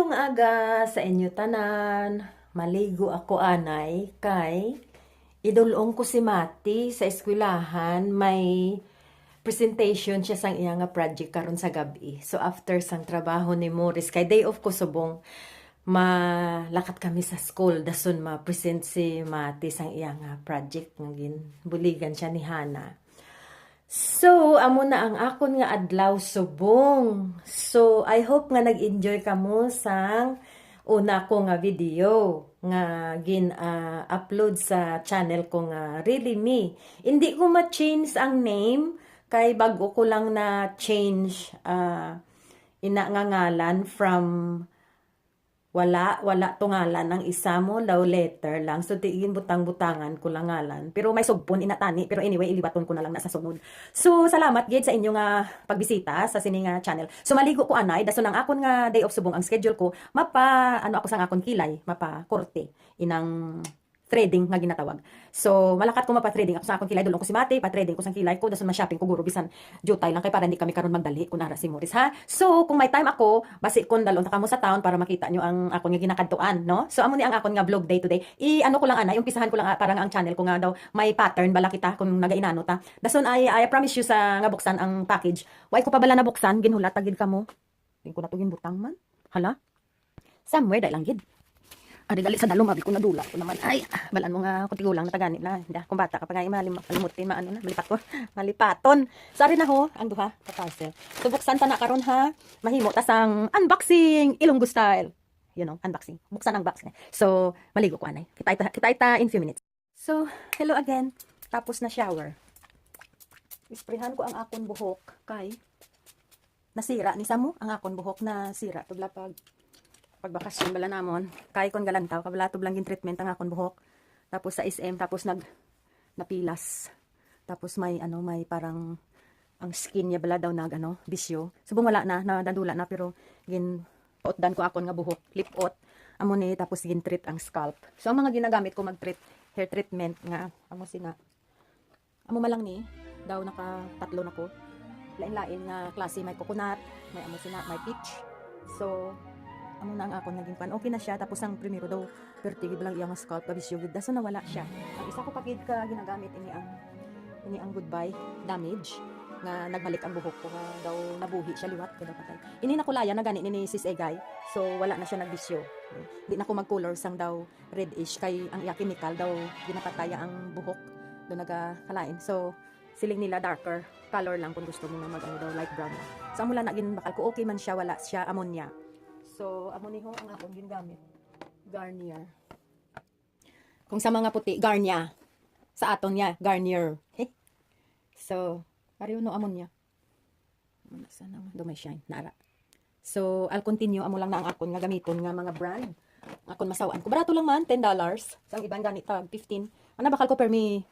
Mayong aga sa inyo tanan. Maligo ako anay kay idulong ko si Mati sa eskwelahan may presentation siya sang iya nga project karon sa gabi. So after sang trabaho ni Morris kay day off ko subong malakat kami sa school dason ma-present si Mati sang iya nga project nga buligan siya ni Hana. So, amo na ang akon nga adlaw subong. So, I hope nga nag-enjoy kamo sang una ko nga video nga gin ah, sa channel ko nga Really Me. Hindi ko ma-change ang name kay bago ko lang na change ah, ina nga ngalan from wala, wala to ngalan ang isa mo, law letter lang. So, tigin butang-butangan ko lang ngalan. Pero may sugpon, inatani. Pero anyway, ilibaton ko na lang na sa sunod. So, salamat, gid sa inyong nga pagbisita sa sini nga channel. So, maligo ko anay. Daso nang akon nga day of subong ang schedule ko, mapa, ano ako sang akon kilay, mapa korte. Inang trading nga ginatawag. So, malakat ko mapa-trading ako sa akong kilay. Dulong ko si Mate, pa-trading ko sa kilay ko. Dason ma-shopping ko guro bisan jutay lang kay para hindi kami karon magdali kun ara si Morris ha. So, kung may time ako, basi kun dalon ta kamo sa town para makita nyo ang akon nga ginakadtuan, no? So, amo ni ang akon nga vlog day to day. I ano ko lang ana, yung pisahan ko lang ah, parang ang channel ko nga daw may pattern bala kita kung nagainano ta. Dason I, I promise you sa nga buksan ang package. Why ko pa bala nabuksan ginhulat tagid kamo. Din ko na to ginbutang man. Hala. Somewhere dai lang gid. Adi dali sa dalom abi ko nadula ko naman. Ay, balaan mo nga kutigulang na tagani na. Hindi kung bata ka pa nga malim malimutin maano na malipat ko. Malipaton. Sorry na ho ang duha ka parcel. So ta na karon ha. Mahimo ta sang unboxing Ilonggo style. You know, unboxing. Buksan ang box. So, maligo ko anay. Kita ita, kita ita in few minutes. So, hello again. Tapos na shower. Isprehan ko ang akon buhok kay nasira ni Samu ang akon buhok na sira tugla pag pagbakasyon bala namon. Kay kon galantaw kabla tublang gin treatment ang akon buhok. Tapos sa SM tapos nag napilas. Tapos may ano may parang ang skin niya bala daw nag ano bisyo. Subong wala na nadadula na pero gin pautdan ko akon nga buhok lip ot amo ni tapos gin treat ang scalp. So ang mga ginagamit ko mag treat hair treatment nga amo sina amo malang ni daw naka tatlo na ko lain-lain nga klase may coconut may amo sina may peach. So amo na ang ako naging pan. Okay na siya. Tapos ang primero daw, pertigid lang iyang scalp kabisyo gid. Daso nawala siya. Ang isa ko pakid ka ginagamit ini ang ini ang goodbye damage nga nagbalik ang buhok ko nga daw nabuhi siya liwat kaya daw patay. Ini na kulaya na gani ni sis Egay. So wala na siya nagbisyo. Di na ko mag-color sang daw reddish kay ang iya chemical daw ginapataya ang buhok do nagakalain. So siling nila darker color lang kung gusto mo nga mag ano daw light brown. So amo lang na gin bakal ko okay man siya wala siya ammonia. So, amo ni ang akong ginagamit. Garnier. Kung sa mga puti, Garnier. Sa aton niya, Garnier. Okay? So, pareho no amon niya. Sana mo? may shine. Nara. So, I'll continue. Amo lang na ang akon nga gamiton nga mga brand. Akon masawaan ko. Barato lang man, $10. Sa ibang ganit tag 15. Ano bakal ko per me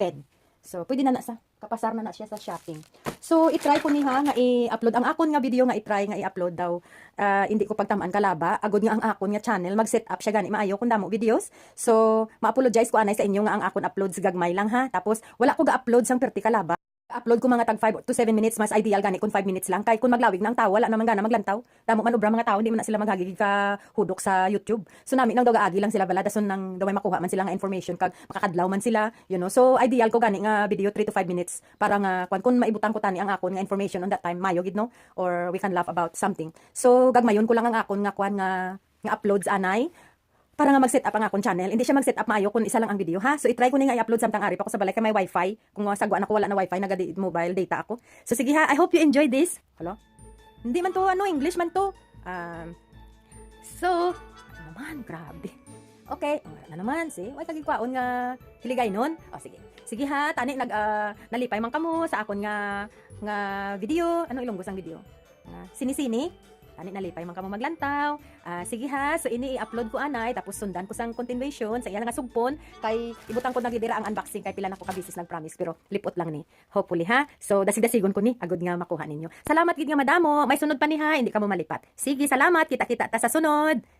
10. So, pwede na na sa kapasar na na siya sa shopping. So, i-try ko niha nga i-upload. Ang akon nga video nga i-try nga i-upload daw. ah, hindi ko pagtamaan kalaba. Agod nga ang akon nga channel. Mag-set up siya gani maayo kung damo videos. So, ma-apologize ko anay sa inyo nga ang akon upload sa gagmay lang ha. Tapos, wala ko ga-upload sang perti kalaba. Upload ko mga tag 5 to 7 minutes mas ideal gani kung 5 minutes lang. Kay kung maglawig ng tao wala naman gana maglantaw. Damo man ubra mga tao hindi man na sila maghagig ka hudok sa YouTube. So nami nang daw gaagi lang sila bala dason nang daw may makuha man sila nga information kag makakadlaw man sila you know. So ideal ko gani nga video 3 to 5 minutes para nga kung, kung maibutang ko tani ang akon nga information on that time mayo gid no? Or we can laugh about something. So gagmayon ko lang ang akon nga kwan nga nga uploads anay para nga mag-set up ang akong channel. Hindi siya mag-set up maayo kung isa lang ang video ha. So i-try ko ni nga i-upload samtang ari pa ko sa balay kay may wifi. Kung uh, sagwa ako wala na wifi naga mobile data ako. So sige ha, I hope you enjoy this. Hello? Hindi man to ano English man to. Um, so ano naman grabe. Okay, oh, na naman si. Why kagi kwaon nga hiligay nun? O sige. Sige ha, tani nag ah, nalipay man kamo sa akon nga nga video. Ano ilonggos ang video? Uh, sini-sini. Tani nalipay man kamo maglantaw. Ah, sige ha, so ini i-upload ko anay tapos sundan ko sang continuation sa iya nga sugpon kay ibutang ko nagidira ang unboxing kay pila na ko ka business nag-promise pero lipot lang ni. Hopefully ha. So dasig-dasigon ko ni agud nga makuha ninyo. Salamat gid nga madamo. May sunod pa ni ha, hindi ka mo malipat. Sige, salamat. Kita-kita ta sa sunod.